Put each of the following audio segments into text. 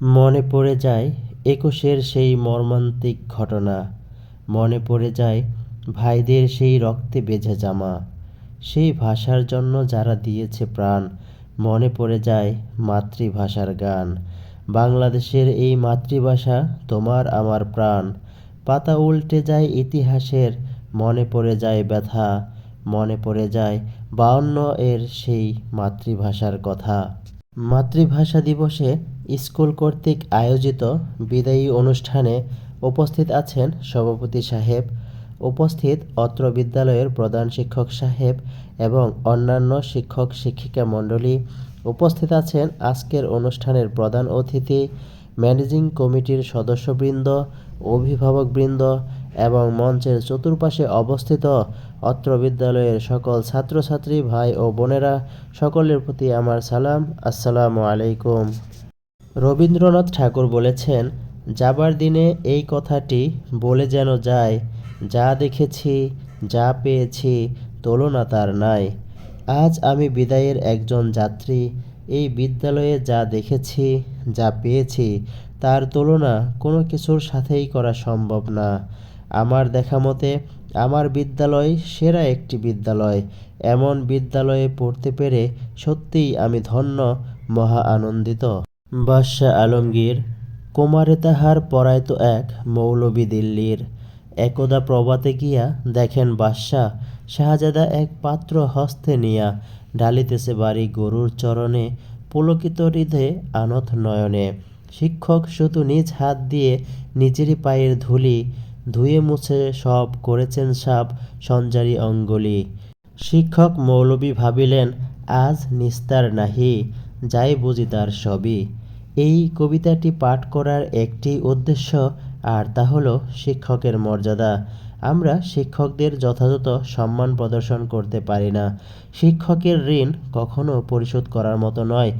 মনে পড়ে যায় একুশের সেই মর্মান্তিক ঘটনা। মনে পড়ে যায় ভাইদের সেই রক্তে বেঁধে জামা। সেই ভাষার জন্য যারা দিয়েছে প্রাণ। মনে পড়ে যায় মাতৃভাষার গান। বাংলাদেশের এই মাতৃভাষা তোমার আমার প্রাণ। পাতা উল্টে যায় ইতিহাসের। মনে পড়ে যায় ব্যথা। মনে পড়ে যায় বাউন্ন এর সেই মাতৃভাষার কথা। মাতৃভাষা দিবসে স্কুল কর্তৃক আয়োজিত বিদায়ী অনুষ্ঠানে উপস্থিত আছেন সভাপতি সাহেব, উপস্থিত অত্র বিদ্যালয়ের প্রধান শিক্ষক সাহেব এবং অন্যান্য শিক্ষক শিক্ষিকা মণ্ডলী, উপস্থিত আছেন আজকের অনুষ্ঠানের প্রধান অতিথি, ম্যানেজিং কমিটির সদস্যবৃন্দ, অভিভাবকবৃন্দ এবং মঞ্চের চতুর্পাশে অবস্থিত অত্র বিদ্যালয়ের সকল ছাত্রছাত্রী, ভাই ও বোনেরা, সকলের প্রতি আমার সালাম। আসসালামু আলাইকুম। রবীন্দ্রনাথ ঠাকুর বলেছেন, যাবার দিনে এই কথাটি বলে যেন যায়, যা দেখেছি, যা পেয়েছি, তুলনা তার নাই। আজ আমি বিদায়ের একজন যাত্রী, এই বিদ্যালয়ে যা দেখেছি, যা পেয়েছি, তার তুলনা কোনো কিছুর সাথেই করা সম্ভব না। আমার দেখা মতে, আমার বিদ্যালয় সেরা একটি বিদ্যালয়। এমন বিদ্যালয়ে পড়তে পেরে সত্যিই আমি ধন্য, মহা আনন্দিত। বাদশাহ আলমগীর, কুমারে তাহার পরায়ত এক মৌলবী দিল্লির। একদা প্রভাতে গিয়া দেখেন বাদশাহ শাহজাদা এক পাত্র হস্তে নিয়া ঢালিতেছে বাড়ি গরুর চরণে পুলকিত হৃদয়ে আনত নয়নে। শিক্ষক শুধু নিজ হাত দিয়ে নিজেরই পায়ের ধুলি ধুয়ে মুছে সব করেছেন সাপ সঞ্জারি অঙ্গলি। শিক্ষক মৌলবী ভাবিলেন, আজ নিস্তার নাহি। যাই বুঝি তার সবই। এই কবিতাটি পাঠ করার একটি উদ্দেশ্য, আর তা হলো শিক্ষকের মর্যাদা। আমরা শিক্ষকদের যথাযথ সম্মান প্রদর্শন করতে পারি না। শিক্ষকের ঋণ কখনো পরিশোধ করার মতো নয়।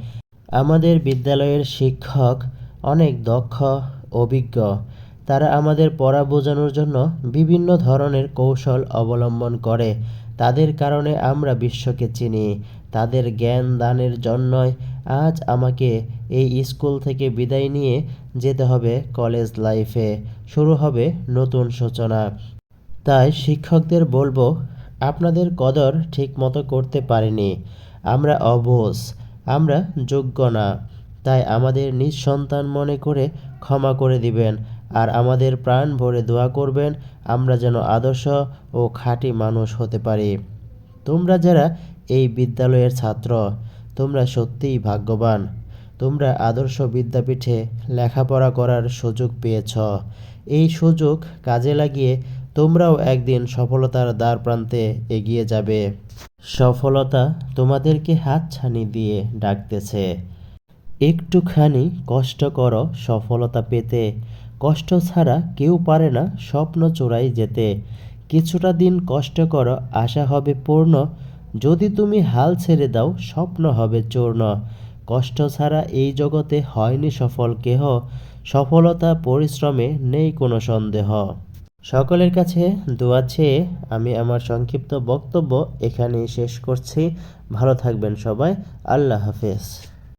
আমাদের বিদ্যালয়ের শিক্ষক অনেক দক্ষ, অভিজ্ঞ। তারা আমাদের পড়া বোঝানোর জন্য বিভিন্ন ধরনের কৌশল অবলম্বন করে। তাদের কারণে আমরা বিশ্বকে চিনি। তাদের জ্ঞান দানের জন্যই আজ আমাকে এই স্কুল থেকে বিদায় নিয়ে যেতে হবে কলেজ লাইফে। শুরু হবে নতুন সূচনা। তাই শিক্ষকদের বলব, আপনাদের কদর ঠিক মতো করতে পারিনি। আমরা অবুঝ, আমরা যোগ্য না। তাই আমাদের নিজ সন্তান মনে করে ক্ষমা করে দিবেন, আর আমাদের প্রাণ ভরে দোয়া করবেন, আমরা যেন আদর্শ ও খাঁটি মানুষ হতে পারি। তোমরা যারা এই বিদ্যালয়ের ছাত্র তোমরা সত্যিই ভাগ্যবান। তোমরা আদর্শ বিদ্যাপীঠে লেখাপড়া করার সুযোগ পেয়েছ। এই সুযোগ কাজে লাগিয়ে তোমরাও একদিন সফলতার দ্বার প্রান্তে এগিয়ে যাবে। সফলতা তোমাদেরকে হাতছানি দিয়ে ডাকতেছে। একটুখানি কষ্ট করো সফলতা পেতে। কষ্ট ছাড়া কেউ পারে না স্বপ্ন চোরাই যেতে। কিছুটা দিন কষ্ট করো, আশা হবে পূর্ণ। যদি তুমি হাল ছেড়ে দাও, স্বপ্ন হবে চূর্ণ। কষ্ট ছাড়া এই জগতে হয়নি সফল কেহ। সফলতা, পরিশ্রমে নেই কোনো সন্দেহ। সকলের কাছে দোয়া চেয়ে আমি আমার সংক্ষিপ্ত বক্তব্য এখানেই শেষ করছি। ভালো থাকবেন সবাই। আল্লাহ হাফেজ।